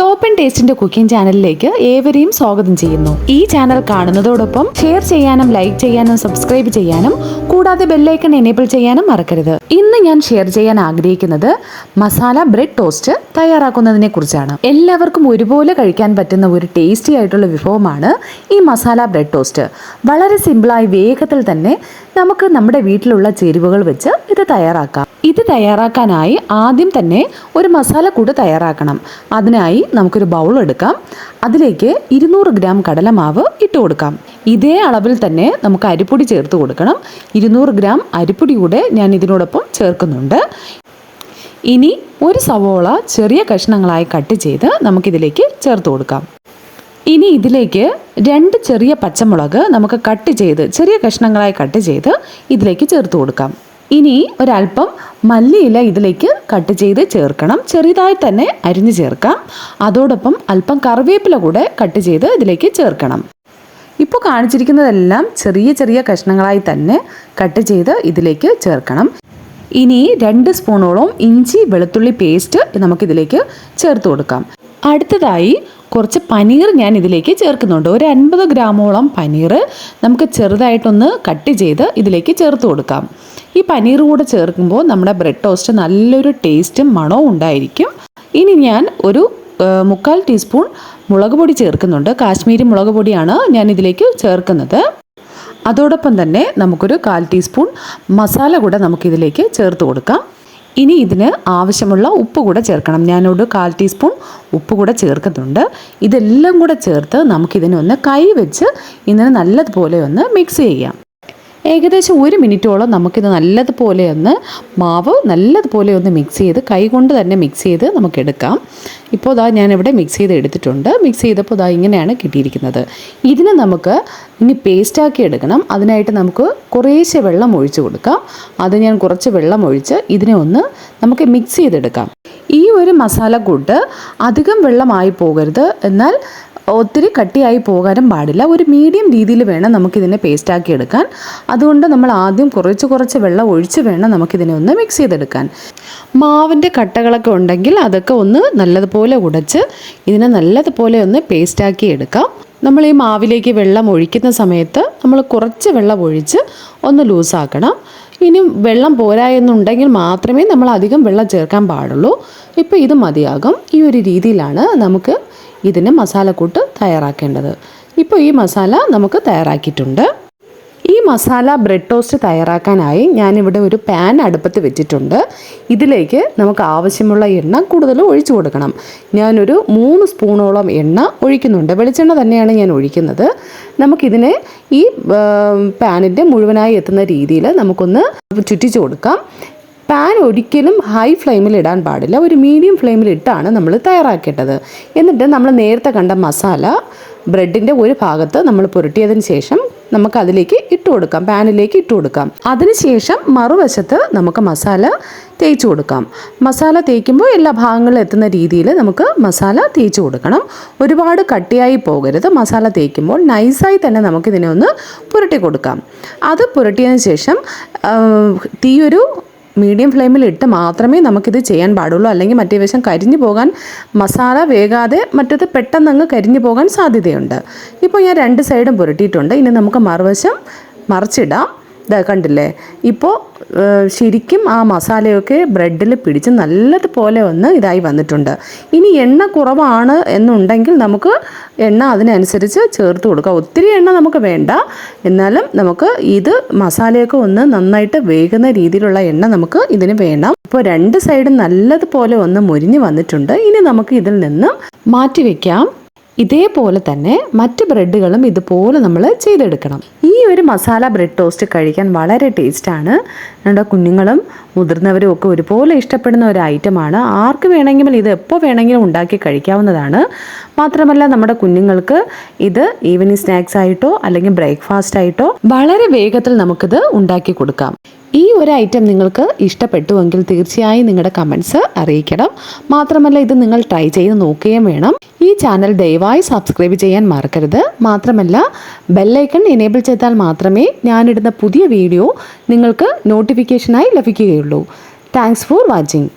Top and ടേസ്റ്റിന്റെ cooking ചാനലിലേക്ക് ഏവരെയും സ്വാഗതം ചെയ്യുന്നു. ഈ ചാനൽ കാണുന്നതോടൊപ്പം ഷെയർ ചെയ്യാനും ലൈക്ക് ചെയ്യാനും സബ്സ്ക്രൈബ് ചെയ്യാനും കൂടാതെ ബെല്ലൈക്കൺ എനേബിൾ ചെയ്യാനും മറക്കരുത്. ഇന്ന് ഞാൻ ഷെയർ ചെയ്യാൻ ആഗ്രഹിക്കുന്നത് മസാല ബ്രെഡ് ടോസ്റ്റ് തയ്യാറാക്കുന്നതിനെ കുറിച്ചാണ്. എല്ലാവർക്കും ഒരുപോലെ കഴിക്കാൻ പറ്റുന്ന ഒരു ടേസ്റ്റി ആയിട്ടുള്ള വിഭവമാണ് ഈ മസാല ബ്രെഡ് ടോസ്റ്റ് വളരെ സിമ്പിളായി വേഗത്തിൽ തന്നെ നമുക്ക് നമ്മുടെ വീട്ടിലുള്ള ചേരുവകൾ വെച്ച് ഇത് തയ്യാറാക്കാം. ഇത് തയ്യാറാക്കാനായി ആദ്യം തന്നെ ഒരു മസാല മസാലക്കൂട് തയ്യാറാക്കണം. അതിനായി നമുക്കൊരു ബൗൾ എടുക്കാം. അതിലേക്ക് ഇരുന്നൂറ് ഗ്രാം കടലമാവ് ഇട്ട് കൊടുക്കാം. ഇതേ അളവിൽ തന്നെ നമുക്ക് അരിപ്പൊടി ചേർത്ത് കൊടുക്കണം. ഇരുന്നൂറ് ഗ്രാം അരിപ്പൊടി കൂടെ ഞാൻ ഇതിനോടൊപ്പം ചേർക്കുന്നുണ്ട്. ഇനി ഒരു സവോള ചെറിയ കഷ്ണങ്ങളായി കട്ട് ചെയ്ത് നമുക്കിതിലേക്ക് ചേർത്ത് കൊടുക്കാം. ഇനി ഇതിലേക്ക് രണ്ട് ചെറിയ പച്ചമുളക് നമുക്ക് കട്ട് ചെയ്ത് ചെറിയ കഷ്ണങ്ങളായി കട്ട് ചെയ്ത് ഇതിലേക്ക് ചേർത്ത് കൊടുക്കാം. ഇനി ഒരല്പം മല്ലിയില ഇതിലേക്ക് കട്ട് ചെയ്ത് ചേർക്കണം. ചെറുതായി തന്നെ അരിഞ്ഞു ചേർക്കാം. അതോടൊപ്പം അല്പം കറിവേപ്പില കൂടെ കട്ട് ചെയ്ത് ഇതിലേക്ക് ചേർക്കണം. ഇപ്പോൾ കാണിച്ചിരിക്കുന്നതെല്ലാം ചെറിയ ചെറിയ കഷ്ണങ്ങളായി തന്നെ കട്ട് ചെയ്ത് ഇതിലേക്ക് ചേർക്കണം. ഇനി രണ്ട് സ്പൂണോളം ഇഞ്ചി വെളുത്തുള്ളി പേസ്റ്റ് നമുക്കിതിലേക്ക് ചേർത്ത് കൊടുക്കാം. അടുത്തതായി കുറച്ച് പനീർ ഞാൻ ഇതിലേക്ക് ചേർക്കുന്നുണ്ട്. ഒരു അൻപത് ഗ്രാമോളം പനീർ നമുക്ക് ചെറുതായിട്ടൊന്ന് കട്ട് ചെയ്ത് ഇതിലേക്ക് ചേർത്ത് കൊടുക്കാം. ഈ പനീർ കൂടെ ചേർക്കുമ്പോൾ നമ്മുടെ ബ്രെഡ് ടോസ്റ്റ് നല്ലൊരു ടേസ്റ്റും മണവും ഉണ്ടായിരിക്കും. ഇനി ഞാൻ ഒരു മുക്കാൽ ടീസ്പൂൺ മുളക് പൊടി ചേർക്കുന്നുണ്ട്. കാശ്മീരി മുളക് പൊടിയാണ് ഞാൻ ഇതിലേക്ക് ചേർക്കുന്നത്. അതോടൊപ്പം തന്നെ നമുക്കൊരു കാൽ ടീസ്പൂൺ മസാല കൂടെ നമുക്കിതിലേക്ക് ചേർത്ത് കൊടുക്കാം. ഇനി ഇതിന് ആവശ്യമുള്ള ഉപ്പ് കൂടെ ചേർക്കണം. ഞാനൊരു കാൽ ടീസ്പൂൺ ഉപ്പ് കൂടെ ചേർക്കുന്നുണ്ട്. ഇതെല്ലാം കൂടെ ചേർത്ത് നമുക്കിതിനെ ഒന്ന് കൈ വെച്ച് ഇതിനെ നല്ലതുപോലെ ഒന്ന് മിക്സ് ചെയ്യാം. ഏകദേശം ഒരു മിനിറ്റോളം നമുക്കിത് നല്ലതുപോലെ ഒന്ന് മാവ് നല്ലതുപോലെ ഒന്ന് മിക്സ് ചെയ്ത് കൈകൊണ്ട് തന്നെ മിക്സ് ചെയ്ത് നമുക്കെടുക്കാം ഇപ്പോൾ ഇതാ ഞാനിവിടെ മിക്സ് ചെയ്ത് എടുത്തിട്ടുണ്ട്. മിക്സ് ചെയ്തപ്പോൾ ഇതാ ഇങ്ങനെയാണ് കിട്ടിയിരിക്കുന്നത്. ഇതിനെ നമുക്ക് ഇനി പേസ്റ്റാക്കി എടുക്കണം. അതിനായിട്ട് നമുക്ക് കുറേശ്ശെ വെള്ളം ഒഴിച്ച് കൊടുക്കാം. അത് ഞാൻ കുറച്ച് വെള്ളം ഒഴിച്ച് ഇതിനെ ഒന്ന് നമുക്ക് മിക്സ് ചെയ്തെടുക്കാം. ഈ ഒരു മസാല മസാലക്കൂട്ട് അധികം വെള്ളമായി പോകരുത്. എന്നാൽ ഒത്തിരി കട്ടിയായി പോകാനും പാടില്ല. ഒരു മീഡിയം രീതിയിൽ വേണം നമുക്കിതിനെ പേസ്റ്റാക്കി എടുക്കാൻ. അതുകൊണ്ട് നമ്മൾ ആദ്യം കുറച്ച് കുറച്ച് വെള്ളം ഒഴിച്ച് വേണം നമുക്കിതിനെ ഒന്ന് മിക്സ് ചെയ്തെടുക്കാൻ. മാവിന്റെ കട്ടകളൊക്കെ ഉണ്ടെങ്കിൽ അതൊക്കെ ഒന്ന് നല്ലതുപോലെ ഉടച്ച് ഇതിനെ നല്ലതുപോലെ ഒന്ന് പേസ്റ്റാക്കി എടുക്കാം. നമ്മൾ ഈ മാവിലേക്ക് വെള്ളം ഒഴിക്കുന്ന സമയത്ത് നമ്മൾ കുറച്ച് വെള്ളം ഒഴിച്ച് ഒന്ന് ലൂസാക്കണം ഇനി വെള്ളം പോരായെന്നുണ്ടെങ്കിൽ മാത്രമേ നമ്മൾ അധികം വെള്ളം ചേർക്കാൻ പാടുള്ളൂ. ഇപ്പോൾ ഇത് മതിയാകും. ഈ ഒരു രീതിയിലാണ് നമുക്ക് ഇതിന് മസാലക്കൂട്ട് തയ്യാറാക്കേണ്ടത്. ഇപ്പോൾ ഈ മസാല നമുക്ക് തയ്യാറാക്കിയിട്ടുണ്ട്. ഈ മസാല ബ്രെഡ് ടോസ്റ്റ് തയ്യാറാക്കാനായി ഞാനിവിടെ ഒരു പാൻ അടുപ്പത്ത് വെച്ചിട്ടുണ്ട്. ഇതിലേക്ക് നമുക്ക് ആവശ്യമുള്ള എണ്ണ കൂടുതൽ ഒഴിച്ചു കൊടുക്കണം. ഞാനൊരു മൂന്ന് സ്പൂണോളം എണ്ണ ഒഴിക്കുന്നുണ്ട്. വെളിച്ചെണ്ണ തന്നെയാണ് ഞാൻ ഒഴിക്കുന്നത്. നമുക്കിതിനെ ഈ പാനിന്റെ മുഴുവനായി എത്തുന്ന രീതിയിൽ നമുക്കൊന്ന് ചുറ്റിച്ചു കൊടുക്കാം. പാൻ ഒരിക്കലും ഹൈ ഫ്ലെയിമിൽ ഇടാൻ പാടില്ല. ഒരു മീഡിയം ഫ്ലെയിമിൽ ഇട്ടാണ് നമ്മൾ തയ്യാറാക്കേണ്ടത്. എന്നിട്ട് നമ്മൾ നേരത്തെ കണ്ട മസാല ബ്രെഡിന്റെ ഒരു ഭാഗത്ത് നമ്മൾ പുരട്ടിയതിന് ശേഷം നമുക്ക് അതിലേക്ക് ഇട്ട് കൊടുക്കാം. പാനിലേക്ക് ഇട്ട് കൊടുക്കാം. അതിനുശേഷം മറുവശത്ത് നമുക്ക് മസാല തേച്ച് കൊടുക്കാം. മസാല തേക്കുമ്പോൾ എല്ലാ ഭാഗങ്ങളിലും എത്തുന്ന രീതിയിൽ നമുക്ക് മസാല തേച്ച് കൊടുക്കണം. ഒരുപാട് കട്ടിയായി പോകരുത്. മസാല തേക്കുമ്പോൾ നൈസായി തന്നെ നമുക്കിതിനെ ഒന്ന് പുരട്ടി കൊടുക്കാം. അത് പുരട്ടിയതിന് ശേഷം തീയൊരു മീഡിയം ഫ്ലെയിമിൽ ഇട്ട് മാത്രമേ നമുക്കിത് ചെയ്യാൻ പാടുള്ളൂ. അല്ലെങ്കിൽ മറ്റേ വശം കരിഞ്ഞു പോകാൻ മസാല വേകാതെ മറ്റത് പെട്ടെന്ന് അങ്ങ് കരിഞ്ഞു പോകാൻ സാധ്യതയുണ്ട്. ഇപ്പോൾ ഞാൻ രണ്ട് സൈഡും പുരട്ടിയിട്ടുണ്ട്. ഇനി നമുക്ക് മറുവശം മറിച്ചിടാം. ഇതാ കണ്ടില്ലേ? ഇപ്പോൾ ശരിക്കും ആ മസാലയൊക്കെ ബ്രെഡിൽ പിടിച്ച് നല്ലതുപോലെ ഒന്ന് ഇതായി വന്നിട്ടുണ്ട്. ഇനി എണ്ണ കുറവാണ് എന്നുണ്ടെങ്കിൽ നമുക്ക് എണ്ണ അതിനനുസരിച്ച് ചേർത്ത് കൊടുക്കാം. ഒത്തിരി എണ്ണ നമുക്ക് വേണ്ട. എന്നാലും നമുക്ക് ഇത് മസാലയൊക്കെ ഒന്ന് നന്നായിട്ട് വേകുന്ന രീതിയിലുള്ള എണ്ണ നമുക്ക് ഇതിന് വേണം. ഇപ്പോൾ രണ്ട് സൈഡും നല്ലതുപോലെ ഒന്ന് മുരിഞ്ഞ് വന്നിട്ടുണ്ട്. ഇനി നമുക്ക് ഇതിൽ നിന്ന് മാറ്റി വെക്കാം. ഇതേപോലെ തന്നെ മറ്റ് ബ്രെഡുകളും ഇതുപോലെ നമ്മൾ ചെയ്തെടുക്കണം. ഈ ഒരു മസാല ബ്രെഡ് ടോസ്റ്റ് കഴിക്കാൻ വളരെ ടേസ്റ്റാണ് നമ്മുടെ കുഞ്ഞുങ്ങളും മുതിർന്നവരും ഒക്കെ ഒരുപോലെ ഇഷ്ടപ്പെടുന്ന ഒരു ഐറ്റമാണ് ആർക്ക് വേണമെങ്കിലും ഇത് എപ്പോൾ വേണമെങ്കിലും ഉണ്ടാക്കി കഴിക്കാവുന്നതാണ്. മാത്രമല്ല നമ്മുടെ കുഞ്ഞുങ്ങൾക്ക് ഇത് ഈവനിങ് സ്നാക്സ് ആയിട്ടോ അല്ലെങ്കിൽ ബ്രേക്ക്ഫാസ്റ്റ് ആയിട്ടോ വളരെ വേഗത്തിൽ നമുക്കിത് ഉണ്ടാക്കി കൊടുക്കാം. ഈ ഒരു ഐറ്റം നിങ്ങൾക്ക് ഇഷ്ടപ്പെട്ടുവെങ്കിൽ തീർച്ചയായും നിങ്ങളുടെ കമൻസ് അറിയിക്കണം. മാത്രമല്ല ഇത് നിങ്ങൾ ട്രൈ ചെയ്ത് നോക്കുകയും വേണം. ഈ ചാനൽ ദയവായി സബ്സ്ക്രൈബ് ചെയ്യാൻ മറക്കരുത്. മാത്രമല്ല ബെല്ലൈക്കൺ എനേബിൾ ചെയ്താൽ മാത്രമേ ഞാനിടുന്ന പുതിയ വീഡിയോ നിങ്ങൾക്ക് നോട്ടിഫിക്കേഷനായി ലഭിക്കുകയുള്ളൂ. Thanks for watching